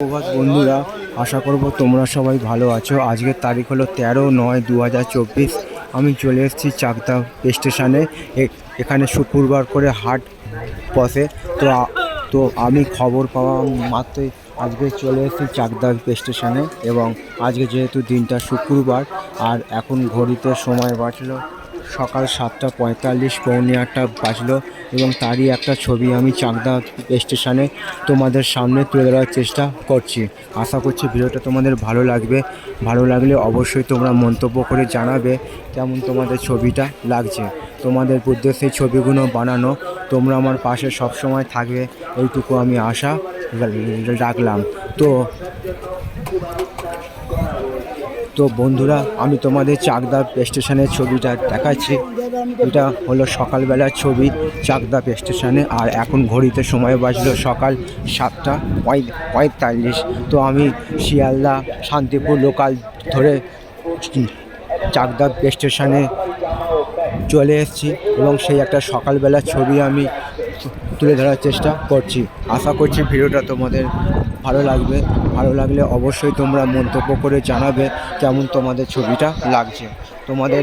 সুপ্রভাত বন্ধুরা, আশা করব তোমরা সবাই ভালো আছো। আজকের তারিখ হলো তেরো নয় দু আমি চলে এসেছি চাকদা স্টেশনে। এখানে শুক্রবার করে হাট বসে। তো তো আমি খবর পাওয়া মাত্রই আজকে চলে এসেছি চাকদা স্টেশনে এবং আজকে যেহেতু দিনটা শুক্রবার, আর এখন ঘড়িতে সময় বাঁচলো সকাল সাতটা পঁয়তাল্লিশ, পৌনে আটটা বাজলো এবং তারই একটা ছবি আমি চাকদা স্টেশনে তোমাদের সামনে তুলে ধরার চেষ্টা করছি। আশা করছি ভিডিওটা তোমাদের ভালো লাগবে। ভালো লাগলে অবশ্যই তোমরা মন্তব্য করে জানাবে কেমন তোমাদের ছবিটা লাগছে। তোমাদের উদ্দেশ্যে ছবিগুলো বানানো, তোমরা আমার পাশে সবসময় থাকবে, এইটুকু আমি আশা রাখলাম। তো তো বন্ধুরা, আমি তোমাদের চাকদা স্টেশনের ছবিটা দেখাচ্ছি। এটা হলো সকালবেলার ছবি চাকদা স্টেশনে আর এখন ঘড়িতে সময় বাজলো সকাল সাতটা পঁয়- পঁয়তাল্লিশ। তো আমি শিয়ালদা, শান্তিপুর লোকাল ধরে চাকদা স্টেশনে চলে এসেছি এবং সেই একটা সকালবেলার ছবি আমি তুলে ধরার চেষ্টা করছি। আশা করছি ভিডিওটা তোমাদের ভালো লাগবে। ভালো লাগলে অবশ্যই তোমরা মন্তব্য করে জানাবে কেমন তোমাদের ছবিটা লাগছে। তোমাদের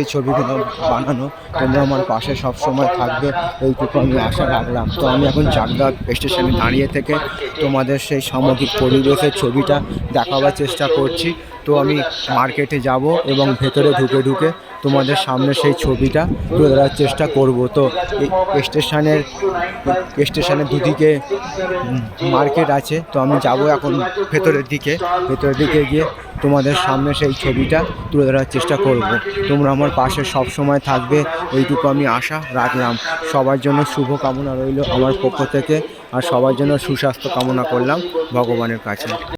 এই ছবিগুলো বানানো, তোমরা আমার পাশে সব সময় থাকবে, এইটুকু আমি আশা রাখলাম। তো আমি এখন চাকদা স্টেশনে দাঁড়িয়ে থেকে তোমাদের সেই সামগ্রিক পরিবেশের ছবিটা দেখাবার চেষ্টা করছি। তো আমি মার্কেটে যাব এবং ভেতরে ঢুকে ঢুকে তোমাদের সামনে সেই ছবিটা তুলে ধরার চেষ্টা করব। তো স্টেশনের স্টেশনের দুদিকে মার্কেট আছে তো আমি যাব এখন ভেতরের দিকে। ভেতরের দিকে গিয়ে তোমাদের সামনে সেই ছবিটা তুলে ধরার চেষ্টা করব। তোমরা আমার পাশে সব সময় থাকবে ওইটুকু আমি আশা রাখলাম। সবার জন্য শুভ কামনা রইল আমার পক্ষ থেকে, আর সবার জন্য সুস্বাস্থ্য কামনা করলাম ভগবানের কাছে।